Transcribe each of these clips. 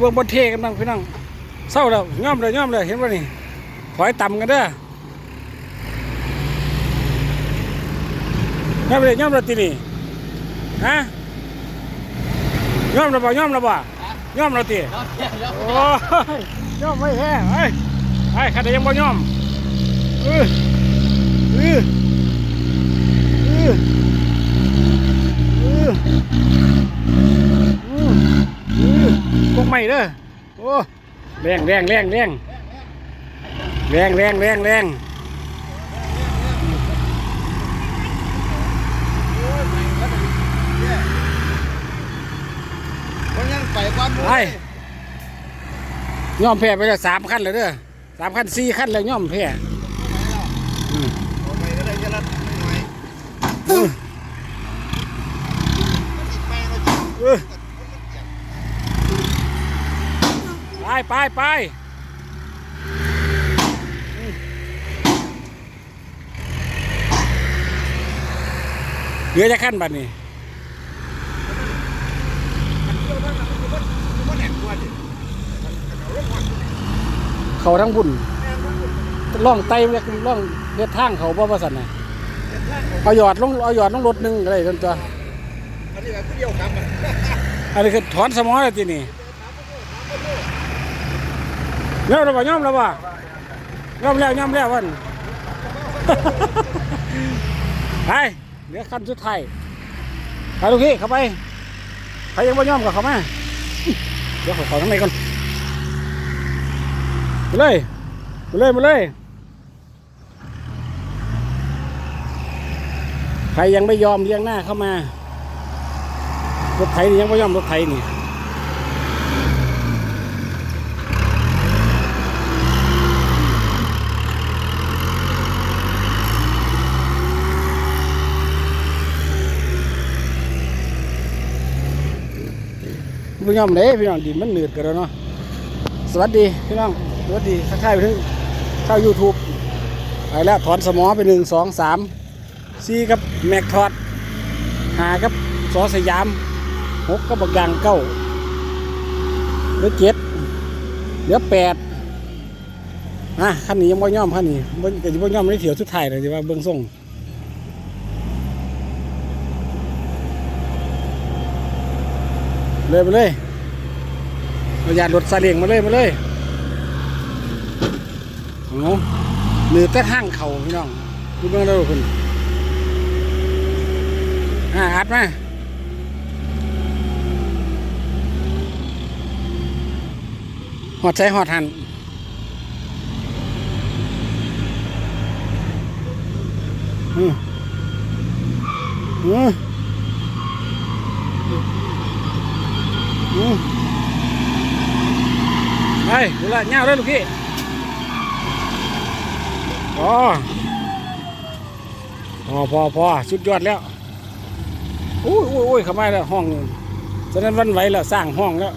เบิ่งบนเทกันบ้างพี่น้องเศร้าแล้วย่อมเลยย่อมเลยเห็นป่ะนี่ถอยต่ำกันเด้อย่อมเลยย่อมเลยตีนี่ฮะย่อมแล้วบ่ย่อมแล้วบ่ย่อมแล้วตีโอ้ยย่อมไม่แพ้ไอ้ไอ้ขัดยังบ่ย่อมเออเออเออเออพวกใหม่เด้อโอ้ แรงแรงแรงแรงแรงแรงแรงแรงไปบ้านหมูไอ้ย่อมแพ้ไปแล้วสามขั้นเลยเด้อสามขั้นสี่ขั้นแล้วย่อมแพ้เอาไปก็ได้แค่ละหน่อย เออ ติดไปเราจะ เออ ไปไปไปเหลือจะขั้นบัดนี้มันแหนกว่าดิเขาทั้งบุญล่องไตเรียกล่องเลียทางเขาบ่ประสันน่ะเอาหยอดลงเอาหยอดลงรถหนึงอะไรจนตัวอันนี้ก็เดียวครับอันนี้คือถอนสมองแล้วทีนี่ ย่อมแล้วบ่ย่อมแล้วบ่ย่อมแล้วย่อมแล้ววันไปเหลือขั้นสุดท้ายไปลูกพี่เข้าไปใครยังบ่ย่อมกับเขามาเดี๋ยวขอขอข้างในก่อนมาเลยมาเลยมาเลยใครยังไม่ยอมเลี้ยงหน้าเข้ามารถไถนี่ยังไม่ยอมรถไถนี่ พี่น้องเด้พี่น้องดินมันเหนืดกันแล้วเนาะสวัสดีพี่น้องสวัสดีทักทายไปถึงเข้า YouTube ไปแล้วถอนสมอไปหนึ่งสองสามสี่กับแม็กทอดหากับสอสยามหกก็บักยางเก้าเหลือเจ็ดเหลือแปดอะขั้นนี้ยังบ่ย่อมขั้นนี้บ่ก็สิบ่ย่อมในเถียวสุดท้ายเลยที่ว่าเบิ่งส่ง เลยไปเลยเอายานรถซาเลงมาเลยมาเลยเอาเหนือแต่ทางเขาพี่น้องดูเบิ่งแล้วคุณอ่าอัดมาหอดใช้หอดหันอืมอืมอืม ไปดูละเงาเลยลูกพี่พอพอพอพอสุดยอดแล้วอุ้ยอุ้ยอุ้ยเข้ามาแล้วห้องฉะนั้นวันไหวแล้วสร้างห้องแล้ว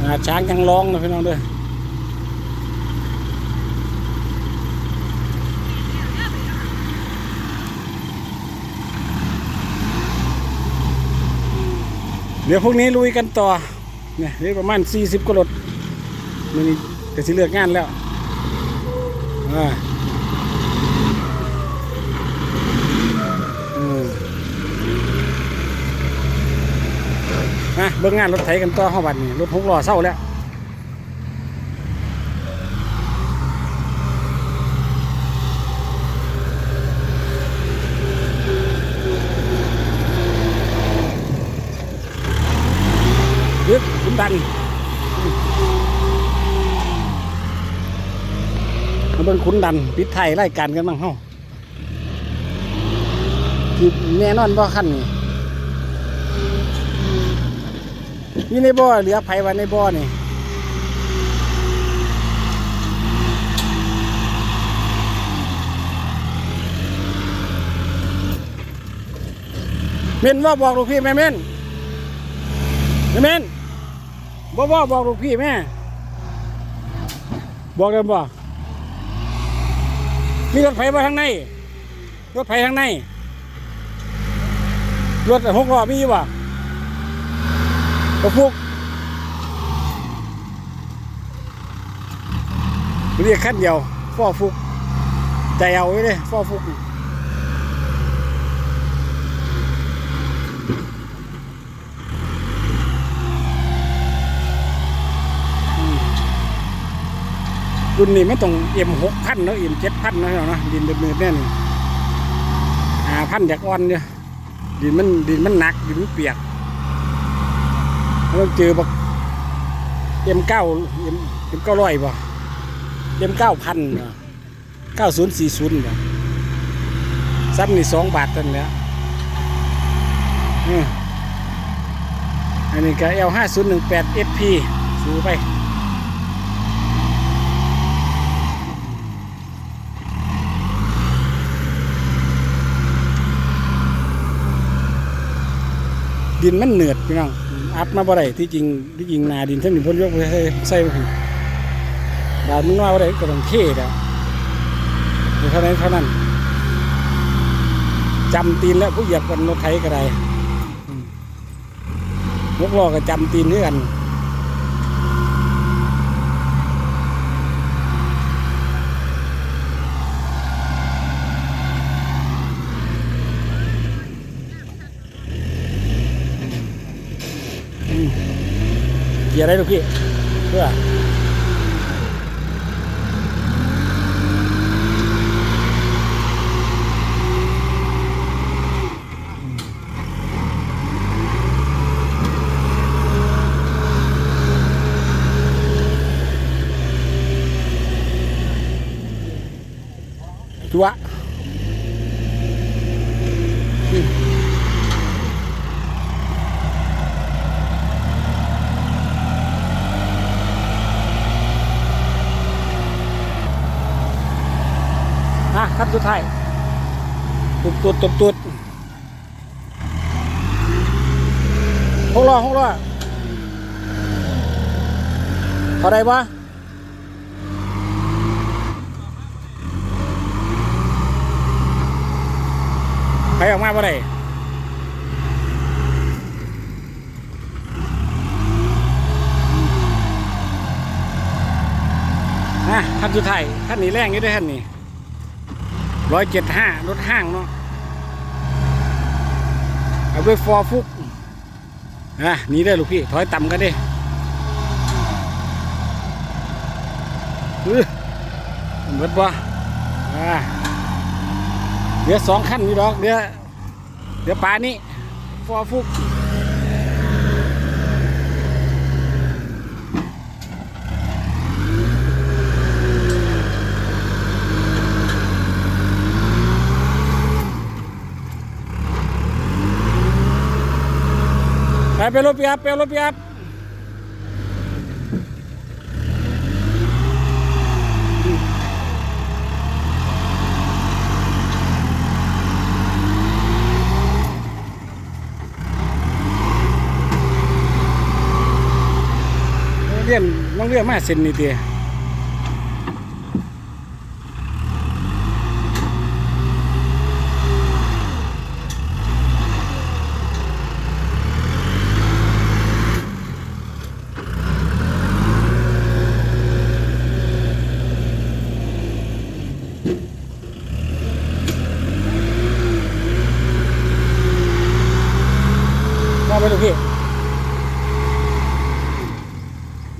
อ่าช้างยังร้องนะพี่น้องเด้วย ดี๋ยวพวกนี้ลุยกันต่อเนี่ยเหลือประมาณ 40กว่ารถมันนี่ก็สิเลือกงานแล้วอ่าอืมอะเบิ่งงานรถไถกันต่อเข้าบัดนี่รถหกล้อเศร้าแล้ว ยึดขุนดันมาเบิ่งขุนดันปิดไทยไล่การกันบ้างเฮาที่แน่นอนบ่ขั้นนี่นี่ในบ่อเหลือไผวันในบ่อนี่เม่นว่าบอกลูกพี่แม่เม่นแม่เม่น บ่บ่บอกลูกพี่แม่ บอกเลยบ่มีรถไฟมาทางใน รถไฟทางใน รถหกล้อมีอยู่บ่ก็ฟุกเรียกขั้นเดียวฟ่อฟุกใจเอาไว้เลยฟ่อฟุก รุ่นนี้ไม่ต้องเอ็มหกพันเนาะเอ็มเจ็ดพันนาะเนาะดินเดือแน่นี่หาพันจากอ่อนเนี่ยดินมันดินมันหนักดินมันเปียกเราเจอบักเอ็มเก้าเอ็มเอ็มเก้าร้อยป่ะเอ็มเก้าพันเก้าศูนย์สี่ศูนย์ป่ะซ้ำนี่สองบาทเท่านั้นแล้วอันนี้ก็เอลห้าศูนย์หนึ่งแปดเอพีซื้อไป ดินมันเหนืดพี่น้องอัดมาบ่ได้ที่จริงที่จริงนาดินท่านนี่พ้นยกไปใส่ใส่ไปดาวมันว่าบ่ได้ก็ต้องเทแล้วเท่านั้นเท่านั้นจำตีนแล้วผู้เหยียบกันรถไถก็ได้อืมนกล้อก็จำตีนด้วยกัน เกียร์ได้ลูก พี่เพื่อจัวอะขั้นสุดท้ายตุดตุดตุดตุดหกล้อหกล้อเท่าไรวะไปออกมาบ่ได้อะขั้นสุดท้ายขั้นนี้แรงอยู่เด้วยขั้นนี้ ร้อยเจ็ดห้ารถห้างเนาะเอาไปฟอร์ฟุกอะนี่ได้ลูกพี่ ถอยต่ำกันดิเบิดบ่อ่าเดี๋ยวสองขั้นนี่ดอก เดี๋ยวเดี๋ยวปลานี้ฟอร์ฟุก ไปไปรถปีอัพไปรถปีอัพเรียนน้องเรียนมาเซ็นนี่เตียมาไปลูกพี่อืม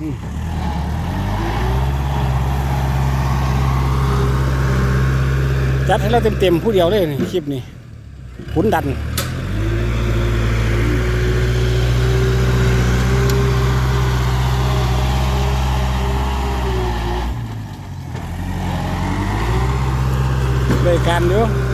จัดให้เราเต็มๆผู้เดียวเลยนี่คลิปนี้ขุนดันรายการเดีย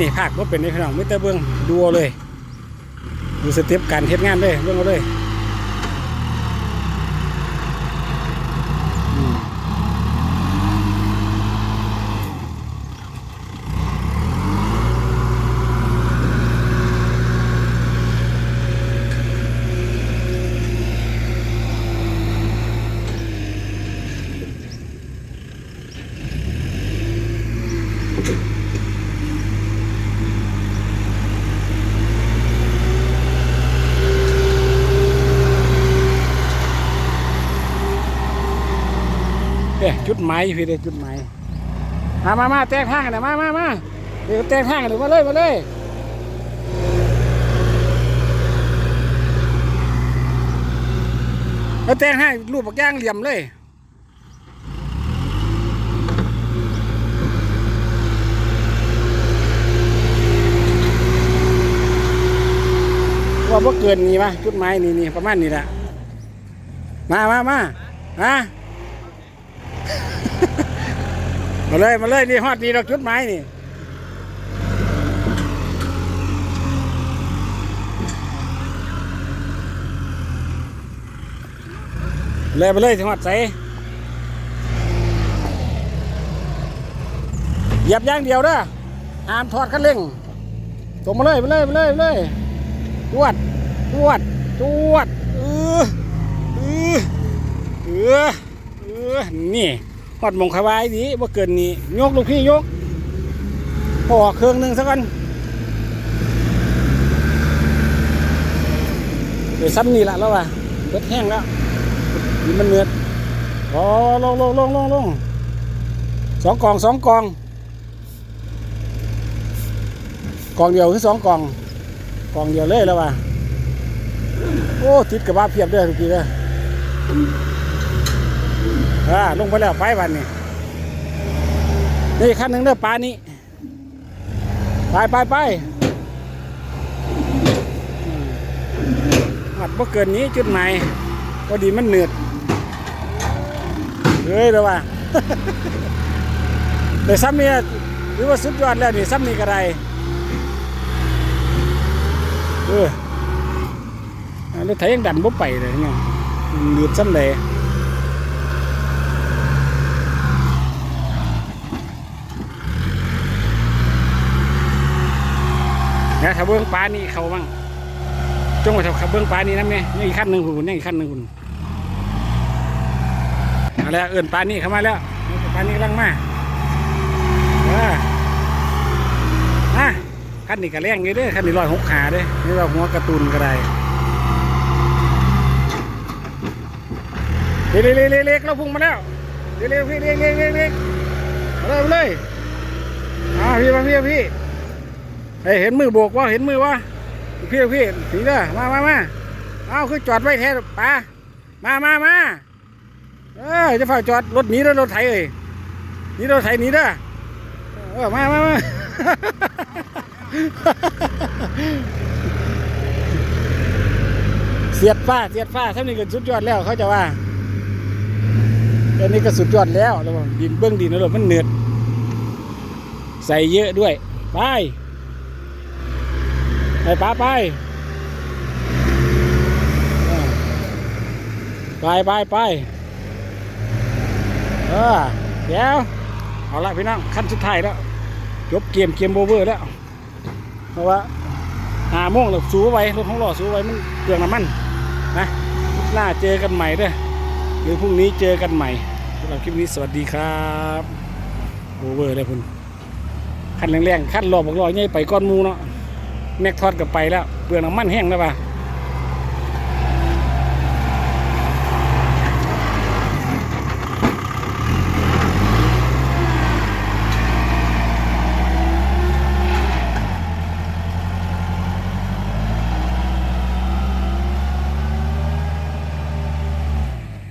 นี่ภาครถเป็นในพี่น้องไม่แต่เบื้องดูเอาเลย ดูสเต็ปการเฮ็ดงานเลยเบื้องเอาเลย เอ๊ะจุดหมายพี่เด้จุดหมายมามามาแตกทางกันนะมามามาเดี๋ยวแตกทางกันเดี๋ยวมาเลยมาเลยแล้วแตกให้รูปปักย่างเหลี่ยมเลยว่าบ่เกินนี่ปะจุดหมายนี่นี่ประมาณนี้แหละมามามามา มาเลยมาเลยนี่ฮอดดีดอกจุดหมายนี่เลยมาเลยถึงฮอดใสเหยียบย่างเดียวเด้อห้ามถอดคันเร่งตรงมาเลยมาเลยมาเลยมาเลยจวดจวดจวดเออเออเออเออนี่ หอดมงขาวายดีว่าเกินนี้ยกลูกพี่ยกพอเครื่องหนึ่งสักกันเดี๋ยวซ้ำนี่ละแล้วว่ะเบิดแห้งแล้วมันเนือดอ๋อลงลงลงลงลงสองกองสองกอง กองเดียวคือสองกอง กองเดียวเลยแล้วว่ะโอ้ติดกับบ้าเพียบเด้อทุกทีเด้อ อ่าลงไปแล้วไปวันนี้นี่ขั้นหนึ่งเด้อปลานี้ไปไปไปหัดบ่เกินนี้จุดหมายพอดีมันเหนืดเฮ้ยเด้อว่าแต่ซ้ำนี่หรือว่าสุดยอดแล้วนี่ซ้ำนี่ก็ได้เออแล้วไทยยังดันบ่ไปเลยเนี่ยเหนืดซ้ำเลย นะถ้าเบื้องปลานี่เขาบ้างจงไว้ถ้าเบื้องปลานี่น้ำเนี่ยนี่อีกขั้นหนึ่งคุณนี่อีกขั้นหนึ่งคุณเอาแล้วเอื่นปลานี่เข้ามาแล้วปลานี่กำลังมาเออนะขั้นนี้ก็แรงอยู่เด้อขั้นนี้ลอยหกขาด้อนี่เราหัวกร์ตูนก็ไดเล็กเล็กเล็กเราพุ่งมาแล้วเล็กเล็กพี่เล็กเล็กเล็กเล็กเอาเลยเลยอ่าพี่มาพี่พี่ เฮ้ยเห็นมือโบกว่าเห็นมือว่าพี่พี่ถีเด้อมามามาเอาคือจอดไว้แท้ปามามามาเออจะฝ่าจอดรถหนีเด้อรถไถเอ้ยหนีรถไถหนีเด้อเออมามามาเสียดฟ้าเสียดฟ้าท่านี้ก็สุดยอดแล้วเขาจะว่าอันนี้ก็สุดยอดแล้วแล้วดินเบื้องดินแล้วมันเหนืดใส่เยอะด้วย ไป ไปป้าไป ไปไปไปเออเดี๋ยวเอาละพี่น้องขั้นสุดท้ายแล้ว จบเกมเกมโบเวอร์แล้ว เพราะว่าหาโมงแล้วสูไว้รถของหล่อสูไว้มันเปลืองน้ำมันนะหน้าเจอกันใหม่เด้อหรือพรุ่งนี้เจอกันใหม่สำหรับคลิปนี้สวัสดีครับโบเวอร์เลยคุณขั้นแรงๆขั้นรอบอกรอใหญ่ไปก้อนมูเนาะ แม็กทอดกับไปแล้วเปลืองน้ำมันแห้งแล้วป่ะ